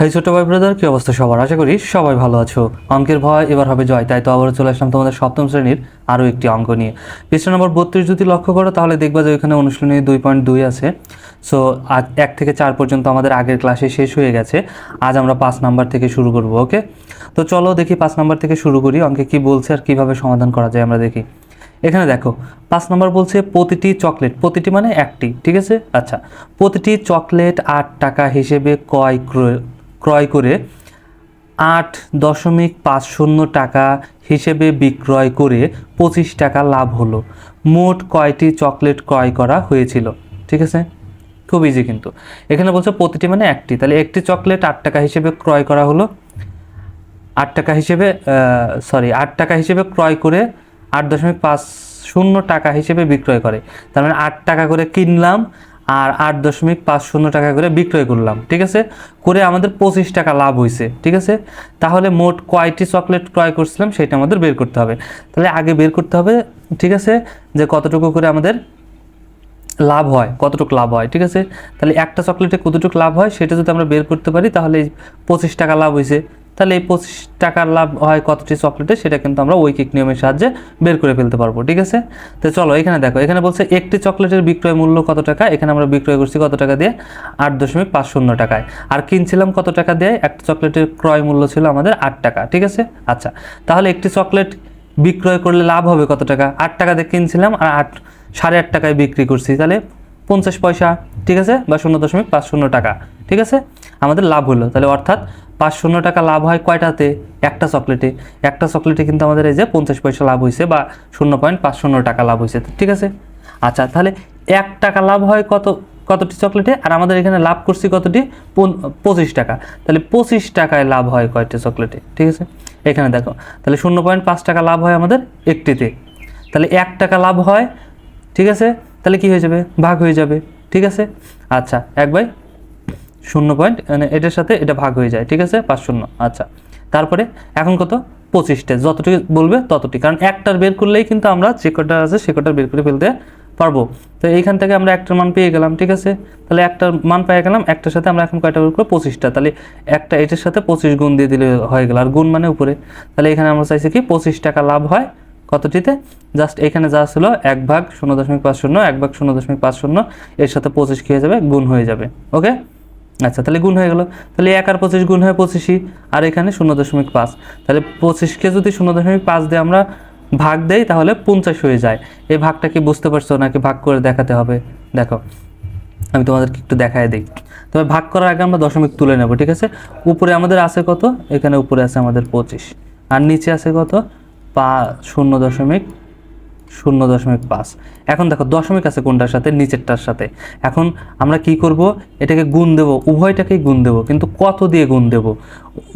হেই ছোট ভাই ব্রাদার কি অবস্থা সবার? আশা করি সবাই ভালো আছো। অঙ্কের ভয় এবার হবে জয়, তাই তো আবারও চলে আসলাম তোমাদের সপ্তম শ্রেণির আরও একটি অঙ্ক নিয়ে। পৃষ্ঠ নম্বর বত্রিশ যদি লক্ষ্য করো, তাহলে দেখবা যে ওইখানে অনুশীলনী দুই পয়েন্ট দুই আছে। সো আজ এক থেকে চার পর্যন্ত আমাদের আগের ক্লাসে শেষ হয়ে গেছে। আজ আমরা পাঁচ নাম্বার থেকে শুরু করব ওকে তো চলো দেখি পাঁচ নাম্বার থেকে শুরু করি, অঙ্কে কি বলছে আর কীভাবে সমাধান করা যায় আমরা দেখি। এখানে দেখো, পাঁচ নম্বর বলছে প্রতিটি চকলেট, প্রতিটি মানে একটি, ঠিক আছে? আচ্ছা প্রতিটি চকলেট আট টাকা হিসেবে ক্রয় ক্রয় ক্রয় করে আট দশমিক পাঁচ শূন্য টাকা হিসেবে বিক্রয় করে পঁচিশ টাকা লাভ হলো। মোট কয়টি চকলেট ক্রয় করা হয়েছিল? ঠিক আছে? খুব ইজি কিন্তু। এখানে বলছে প্রতিটি মানে একটি। তাহলে একটি চকলেট আট টাকা হিসেবে ক্রয় করা হলো। আট টাকা হিসেবে সরি আট টাকা হিসেবে ক্রয় করে আট দশমিক পাঁচ শূন্য টাকা হিসেবে বিক্রয় করে। তার মানে আট টাকা করে কিনলাম আর আট দশমিক পাঁচ শূন্য টাকা করে বিক্রয় করলাম, ঠিক আছে? করে আমাদের পঁচিশ টাকা লাভ হয়েছে ঠিক আছে? তাহলে মোট কয়টি চকলেট ক্রয় করছিলাম সেটা আমাদের বের করতে হবে। তাহলে আগে বের করতে হবে, ঠিক আছে? যে কতটুকু করে আমাদের লাভ হয়, কতটুকু লাভ হয়, ঠিক আছে? তাহলে একটা চকলেটে কতটুকু লাভ হয় সেটা যদি আমরা বের করতে পারি, তাহলে পঁচিশ টাকা লাভ হয়েছে তাহলে এই পঁচিশ টাকার লাভ হয় কতটি চকলেটে, সেটা কিন্তু আমরা ঐকিক নিয়মের সাহায্যে বের করে ফেলতে পারব, ঠিক আছে? তো চলো, এখানে দেখো, এখানে বলছে একটি চকলেটের বিক্রয় মূল্য কত টাকা? এখানে আমরা বিক্রয় করছি কত টাকা দিয়ে? আট দশমিক পাঁচ শূন্য টাকায়। আর কিনছিলাম কত টাকা দিয়ে? একটা চকলেটের ক্রয় মূল্য ছিল আমাদের আট টাকা, ঠিক আছে? আচ্ছা তাহলে একটি চকলেট বিক্রয় করলে লাভ হবে কত টাকা? আট টাকা দিয়ে কিনছিলাম আর আট, সাড়ে আট টাকায় বিক্রি করছি, তাহলে পঞ্চাশ পয়সা, ঠিক আছে? বা শূন্য দশমিক পাঁচ শূন্য টাকা, ঠিক আছে? আমাদের লাভ হলো, তাহলে অর্থাৎ পাঁচ শূন্য টাকা লাভ হয় কয়টাতে? একটা চকলেটে। একটা চকলেটে কিন্তু আমাদের এই যে পঞ্চাশ পয়সা লাভ হয়েছে বা শূন্য পয়েন্ট পাঁচ শূন্য টাকা লাভ হয়েছে ঠিক আছে? আচ্ছা তাহলে এক টাকা লাভ হয় কত, কতটি চকলেটে? আর আমাদের এখানে লাভ করছি কতটি? পঁচিশ টাকা। তাহলে পঁচিশ টাকায় লাভ হয় কয়টি চকলেটে? ঠিক আছে? এখানে দেখো। তাহলে শূন্য পয়েন্ট পাঁচ টাকা লাভ হয় আমাদের একটিতে। তাহলে এক টাকা লাভ হয়, ঠিক আছে? তাহলে কি হয়ে যাবে? ভাগ হয়ে যাবে। ঠিক আছে? আচ্ছা এক বাই শূন্য পয়েন্ট মানে এটার সাথে এটা ভাগ হয়ে যায়, ঠিক আছে? পাঁচ শূন্য আচ্ছা। তারপরে এখন কত? পঁচিশটা। যতটুকু বলবে ততটি কারণ একটার বের করলেই কিন্তু আমরা যে কটা আছে সে কটার বের করে ফেলতে পারব। তো এইখান থেকে আমরা একটার মান পেয়ে গেলাম, ঠিক আছে? তাহলে একটার মান পেয়ে গেলাম, একটার সাথে আমরা এখন কয়টা বের করব? পঁচিশটা। তাহলে একটা এটার সাথে পঁচিশ গুণ দিয়ে দিলে হয়ে গেল। আর গুণ মানে উপরে। তাহলে এখানে আমরা চাইছি কি? পঁচিশ টাকা লাভ হয় কতটিতে? জাস্ট এখানে যা ছিল এক ভাগ শূন্য দশমিক পাঁচ শূন্য, এক ভাগ শূন্য দশমিক পাঁচ শূন্য, এর সাথে পঁচিশ খেয়ে যাবে? গুণ হয়ে যাবে। ওকে? আচ্ছা তাহলে গুণ হয়ে গেল। তাহলে এক আর পঁচিশ গুণ হয় পঁচিশই, আর এখানে শূন্য দশমিক পাঁচ। তাহলে পঁচিশকে যদি শূন্য দশমিক পাঁচ দিয়ে আমরা ভাগ দেই, তাহলে পঞ্চাশ হয়ে যায়। এই ভাগটা কি বুঝতে পারছ নাকি ভাগ করে দেখাতে হবে? দেখো, আমি তোমাদেরকে একটু দেখায় দিই। তবে ভাগ করার আগে আমরা দশমিক তুলে নেব, ঠিক আছে? উপরে আমাদের আছে কত? এখানে উপরে আছে আমাদের পঁচিশ। আর নিচে আছে কত? পা শূন্য দশমিক শূন্য দশমিক পাঁচ। এখন দেখো দশমিক আছে কোনটার সাথে? নিচেরটার সাথে। এখন আমরা কি করব? এটাকে গুণ দেব, উভয়টাকেই গুণ দেব, কিন্তু কত দিয়ে গুণ দেব?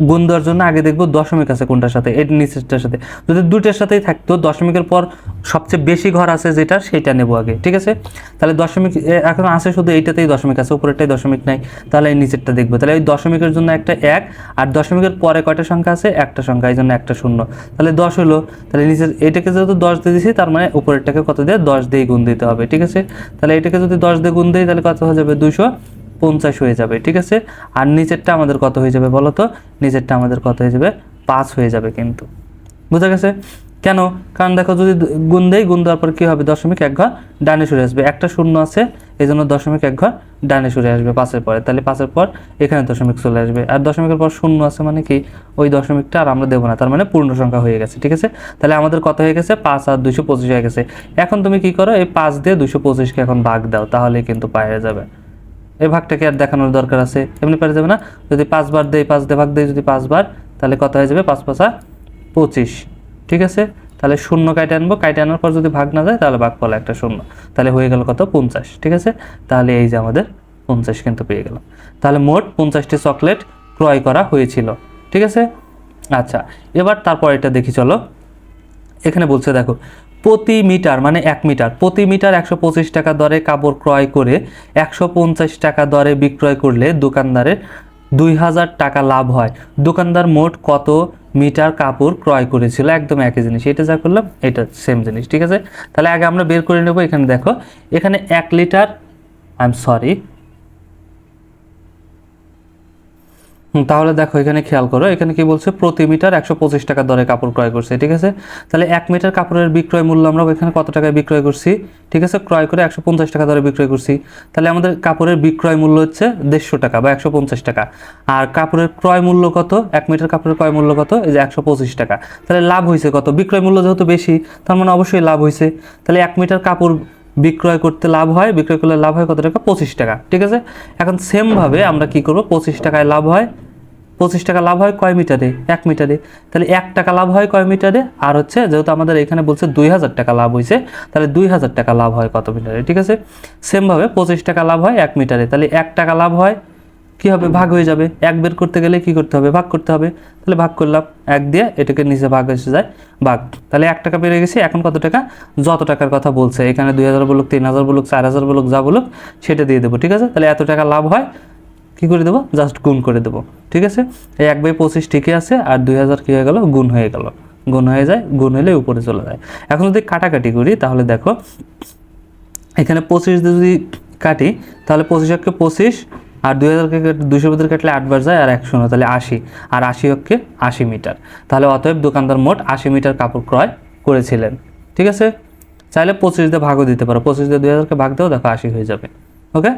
গুণ দেওয়ার জন্য আগে দেখব দশমিক আছে কোনটার সাথে এর নিচেরটার সাথে। যদি দুটার সাথেই থাকতো, দশমিকের পর সবচেয়ে বেশি ঘর আছে যেটা, সেটা নেব আগে, ঠিক আছে? তাহলে দশমিক এখন আছে শুধু এইটাতেই দশমিক আছে, উপরেরটাই দশমিক নাই, তাহলে এই নিচেরটা দেখব। তাহলে এই দশমিকের জন্য একটা এক, আর দশমিকের পরে কয়টা সংখ্যা আছে? একটা সংখ্যা, এই জন্য একটা শূন্য। তাহলে দশ হলো, তাহলে নিচের, এটাকে যেহেতু দশ দিয়ে দিছি, তার মানে উপরেরটাকে কত দিয়ে? দশ দিয়ে গুণ দিতে হবে, ঠিক আছে? তাহলে এটাকে যদি দশ দিয়ে গুণ দিই, তাহলে কত হয়ে যাবে? দুশো পঞ্চাশ হয়ে যাবে, ঠিক আছে? আর নিচেরটা আমাদের কত হয়ে যাবে বলো তো? নিচেরটা আমাদের কত হয়ে যাবে? পাঁচ হয়ে যাবে কিন্তু। বুঝা গেছে? কেন? কারণ দেখো যদি গুণ দেয় গুণ দেওয়ার পর কী হবে? দশমিক এক ঘর ডানে সরে আসবে। একটা শূন্য আছে এই জন্য দশমিক এক ঘর ডানে সরে আসবে পাঁচের পরে। তাহলে পাঁচের পর এখানে দশমিক চলে আসবে। আর দশমিকের পর শূন্য আছে মানে কি? ওই দশমিকটা আর আমরা দেবো না, তার মানে পূর্ণ সংখ্যা হয়ে গেছে, ঠিক আছে? তাহলে আমাদের কত হয়ে গেছে? পাঁচ আর দুশো পঁচিশ হয়ে গেছে। এখন তুমি কি করো, এই পাঁচ দিয়ে দুশো পঁচিশকে এখন ভাগ দাও তাহলে কিন্তু পায়ে যাবে। এই ভাগটাকে আর দেখানোর দরকার আছে, এমনি পারা যাবে না? যদি পাঁচবার দেয় পাঁচ দিয়ে ভাগ দেয় যদি পাঁচবার তাহলে কত হয়ে যাবে? পাঁচ পাঁচা পঁচিশ, ঠিক আছে? তাহলে শূন্য কাইটে আনব কাইটে আনার পর যদি ভাগ না যায়, তাহলে ভাগ ফলে একটা শূন্য। তাহলে হয়ে গেল কত? পঞ্চাশ, ঠিক আছে? তাহলে এই যে আমাদের পঞ্চাশ কিন্তু পেয়ে গেলাম। তাহলে মোট পঞ্চাশটি চকলেট ক্রয় করা হয়েছিল, ঠিক আছে? আচ্ছা এবার তারপর এটা দেখি, চলো। এখানে বলছে, দেখো, প্রতি মিটার মানে এক মিটার, প্রতি মিটার একশো পঁচিশ টাকা দরে কাপড় ক্রয় করে একশো পঞ্চাশ টাকা দরে বিক্রয় করলে দোকানদারের দুই হাজার টাকা লাভ হয়। দোকানদার মোট কত মিটার কাপড় ক্রয় করেছিল? একদম একই জিনিস। এটা যা করলাম, এটা সেম জিনিস, ঠিক আছে? তাহলে আগে আমরা বের করে নেব, এখানে দেখো। এখানে এক লিটার আই এম সরি তাহলে দেখো, এখানে খেয়াল করো, এখানে কি বলছে, প্রতি মিটার একশো পঁচিশ টাকা দরে কাপড় ক্রয় করছে, ঠিক আছে? তাহলে এক মিটার কাপড়ের বিক্রয় মূল্য আমরা এখানে কত টাকায় বিক্রয় করছি? ঠিক আছে, ক্রয় করে একশো পঞ্চাশ টাকা দরে বিক্রয় করছি। তাহলে আমাদের কাপড়ের বিক্রয় মূল্য হচ্ছে দেড়শো টাকা বা একশো পঞ্চাশ টাকা। আর কাপড়ের ক্রয় মূল্য কত? এক মিটার কাপড়ের ক্রয় মূল্য কত? এই যে একশো পঁচিশ টাকা। তাহলে লাভ হয়েছে কত? বিক্রয় মূল্য যেহেতু বেশি, তার মানে অবশ্যই লাভ হয়েছে। তাহলে এক মিটার কাপড় বিক্রয় করতে লাভ হয়, বিক্রয় করলে লাভ হয় কত টাকা? পঁচিশ টাকা, ঠিক আছে? এখন সেমভাবে আমরা কি করব? পঁচিশ টাকায় লাভ হয়, পঁচিশ টাকা লাভ হয় কয় মিটারে? এক মিটারে। তাহলে এক টাকা লাভ হয় কয় মিটারে? আর হচ্ছে যেহেতু আমাদের এখানে বলছে দুই হাজার টাকা লাভ হয়েছে তাহলে দুই হাজার টাকা লাভ হয় কত মিটারে, ঠিক আছে? সেমভাবে পঁচিশ টাকা লাভ হয় এক মিটারে, তাহলে এক টাকা লাভ হয় কি হবে? ভাগ হয়ে যাবে। এক বের করতে গেলে কি করতে হবে? ভাগ করতে হবে। তাহলে ভাগ করলাম এক দিয়ে এটাকে নিচে ভাগ এসে যায়। ভাগ। তাহলে এক টাকা বেড়ে গেছে, এখন কত টাকা? যত টাকার কথা বলছে। এখানে দুই হাজার বলুক, তিন হাজার বলুক, চার হাজার বলুক, যা বলুক, সেটা দিয়ে দেবো, ঠিক আছে? তাহলে এত টাকা লাভ হয়, কি করে দেবো? জাস্ট গুণ করে দেবো, ঠিক আছে? এই এক বাই পঁচিশ ঠিকই আছে, আর দুই হাজার কী হয়ে গেল? গুণ হয়ে গেল। গুণ হয়ে যায়, গুণ হলে উপরে চলে যায়। এখন যদি কাটাকাটি করি, তাহলে দেখো, এখানে পঁচিশ যদি কাটি, তাহলে পঁচিশ অক্ষে পঁচিশ আর দুই হাজারকে দুশো ভিতরে কাটলে আটবার যায় আর একশো তাহলে আশি। আর আশি অক্ষে আশি মিটার। তাহলে অতএব দোকানদার মোট আশি মিটার কাপড় ক্রয় করেছিলেন। ঠিক আছে? চাইলে পঁচিশ দিয়ে ভাগও দিতে পারো। পঁচিশ দিয়ে দুই হাজারকে ভাগ দেও দেখো আশি হয়ে যাবে। ওকে?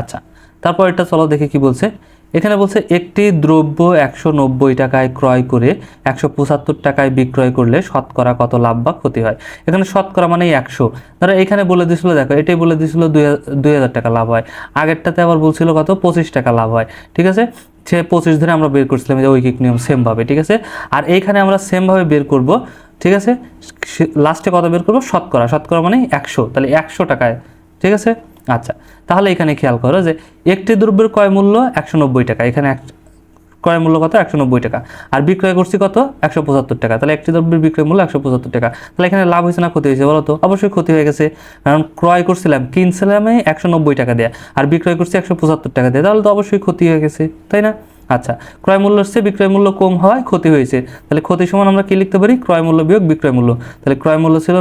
আচ্ছা। তারপর এটা চলো দেখে কি বলছে? এখানে বলছে, একটি দ্রব্য একশো নব্বই টাকায় ক্রয় করে একশো পঁচাত্তর টাকায় বিক্রয় করলে শতকরা কত লাভ বা ক্ষতি হয়? এখানে শতকরা মানে একশো। ধরো এখানে বলে দিয়েছিল, দেখো, এটাই বলে দিয়েছিল দুই দুই হাজার টাকা লাভ হয়। আগেরটাতে আবার বলছিল কত? পঁচিশ টাকা লাভ হয়। ঠিক আছে? সে পঁচিশ ধরে আমরা বের করছিলাম যে ঐকিক নিয়ম সেমভাবে, ঠিক আছে? আর এইখানে আমরা সেমভাবে বের করব, ঠিক আছে? লাস্টে কত বের করব? শতকরা। শতকরা মানে একশো। তাহলে একশো টাকায়, ঠিক আছে? আচ্ছা তাহলে এখানে খেয়াল করো যে একটি দ্রব্যের ক্রয় মূল্য একশো নব্বই টাকা, এখানে এক, ক্রয় মূল্য কত? একশো নব্বই টাকা। আর বিক্রয় করছি কত? একশো পঁচাত্তর টাকা। তাহলে একটি দ্রব্যের বিক্রয় মূল্য একশো পঁচাত্তর টাকা। তাহলে এখানে লাভ হয়েছে না ক্ষতি হয়েছে বলো তো? অবশ্যই ক্ষতি হয়ে গেছে। কারণ ক্রয় করছিলাম, কিনছিলাম একশো নব্বই টাকা দেয়া। আর বিক্রয় করছি একশো পঁচাত্তর টাকা দেয়া। তাহলে তো অবশ্যই ক্ষতি হয়ে গেছে, তাই না? আচ্ছা ক্রয় মূল্য হচ্ছে বিক্রয় মূল্য কম হওয়ায় ক্ষতি হয়েছে। তাহলে ক্ষতি সমান আমরা কি লিখতে পারি? ক্রয় মূল্য বিয়োগ বিক্রয় মূল্য। তাহলে ক্রয় মূল্য ছিল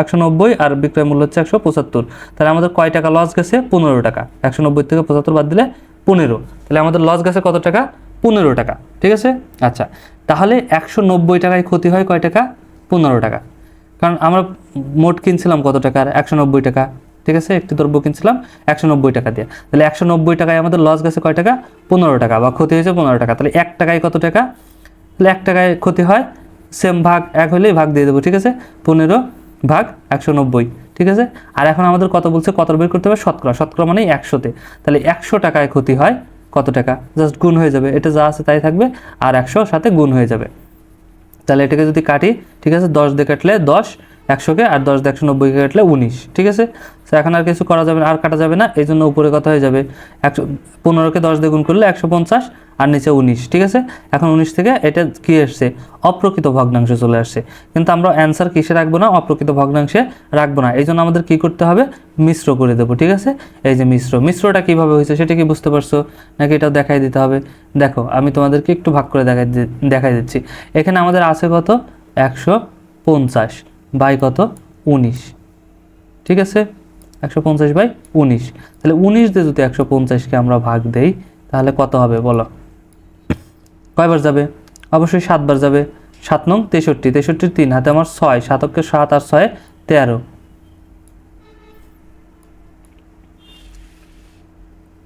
একশো নব্বই আর বিক্রয় মূল্য হচ্ছে একশো পঁচাত্তর। তাহলে আমাদের কয় টাকা লস গেছে? পনেরো টাকা। একশো নব্বই থেকে পঁচাত্তর বাদ দিলে পনেরো। তাহলে আমাদের লস গেছে কত টাকা? পনেরো টাকা। ঠিক আছে? আচ্ছা তাহলে একশো নব্বই টাকায় ক্ষতি হয় কয় টাকা? পনেরো টাকা। কারণ আমরা মোট কিনছিলাম কত টাকার একশো নব্বই টাকা। ঠিক আছে? একটি দ্রব্য কিনছিলাম, একশো নব্বই টাকা দিয়ে। তাহলে একশো নব্বই টাকায় আমাদের লস গেছে কয় টাকা? পনেরো টাকা বা ক্ষতি হয়েছে পনেরো টাকা। তাহলে এক টাকায় কত টাকা? তাহলে এক টাকায় ক্ষতি হয় সেম ভাগ এক হলেই ভাগ দিয়ে দেবো, ঠিক আছে? পনেরো ভাগ একশো নব্বই, ঠিক আছে? আর এখন আমাদের কত বলছে? কত বের করতে হবে? শতকরা। শতকরা মানে একশোতে। তাহলে একশো টাকায় ক্ষতি হয় কত টাকা? জাস্ট গুণ হয়ে যাবে। এটা যা আছে তাই থাকবে, আর একশো সাথে গুণ হয়ে যাবে। তাহলে এটাকে যদি কাটি, ঠিক আছে? দশ দিয়ে কাটলে দশ, একশোকে, আর দশ দিয়ে একশো নব্বইকে কাটলে উনিশ, ঠিক আছে? এখন আর কিছু করা যাবে না, আর কাটা যাবে না, এই জন্য উপরে কথা হয়ে যাবে। একশো, পনেরোকে দশ দিয়ে গুণ করলে একশো পঞ্চাশ আর নিচে উনিশ, ঠিক আছে? এখন উনিশ থেকে এটা কি এসছে অপ্রকৃত ভগ্নাংশ চলে আসছে। কিন্তু আমরা অ্যান্সার কিসে রাখব না? অপ্রকৃত ভগ্নাংশে রাখব না। এই জন্য আমাদের কী করতে হবে? মিশ্র করে দেবো, ঠিক আছে? এই যে মিশ্র, মিশ্রটা কীভাবে হয়েছে সেটা কি বুঝতে পারছ? নাকি এটাও দেখাই দিতে হবে? দেখো, আমি তোমাদেরকে একটু ভাগ করে দেখাই দেখাই দিচ্ছি। এখানে আমাদের আছে কত? একশো পঞ্চাশ বাই কত? উনিশ, ঠিক আছে? একশো পঞ্চাশ বাই উনিশ। তাহলে উনিশ দিয়ে যদি একশো পঞ্চাশকে আমরা ভাগ দেই, তাহলে কত হবে বলো? কয়বার যাবে? অবশ্যই সাতবার যাবে। সাত নং তেষট্টি। তেষট্টির তিন, হাতে আমার ছয়। সাতককে সাত আর ছয়, তেরো।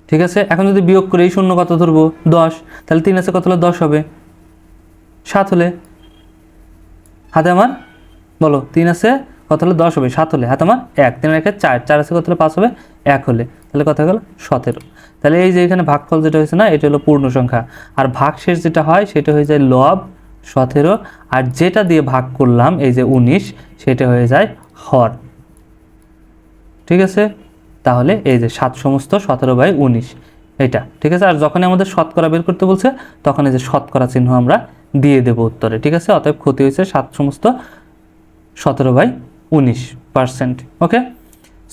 ঠিক আছে? এখন যদি বিয়োগ করে এই শূন্য কত ধরবো? দশ। তাহলে তিন আছে কত হলে দশ হবে? সাত হলে? হাতে আমার, বলো, তিন আছে কত হলে দশ হবে? সাত হলে। হাতে আমার এক। তিন একে চার। চার আছে কত হলে পাঁচ হবে? এক হলে। তাহলে কথা হয়ে গেল? সতেরো। তাহলে এই যে এখানে ভাগফল যেটা হয়েছে না, এটা হলো পূর্ণ সংখ্যা। আর ভাগশেষ যেটা হয়, সেটা হয়ে যায় লব, সতেরো। আর যেটা দিয়ে ভাগ করলাম, এই যে উনিশ, সেটা হয়ে যায় হর। ঠিক আছে? তাহলে এই যে সাত সমস্ত সতেরো বাই উনিশ। এটা, ঠিক আছে? আর যখনই আমাদের শতকরা বের করতে বলছে, তখন এই যে শতকরা চিহ্ন আমরা দিয়ে দেবো উত্তরে। ঠিক আছে? অতএব ক্ষতি হয়েছে সাত সমস্ত সতেরো বাই উনিশ পার্সেন্ট ওকে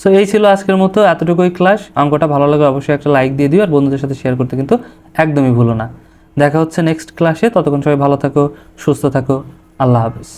সো এই ছিল আজকের মতো, এতটুকুই ক্লাস অঙ্কটা ভালো লাগে অবশ্যই একটা লাইক দিয়ে দিও, আর বন্ধুদের সাথে শেয়ার করতে কিন্তু একদমই ভুলো না। দেখা হচ্ছে নেক্সট ক্লাসে ততক্ষণ সবাই ভালো থাকো, সুস্থ থাকো। আল্লাহ হাফিজ।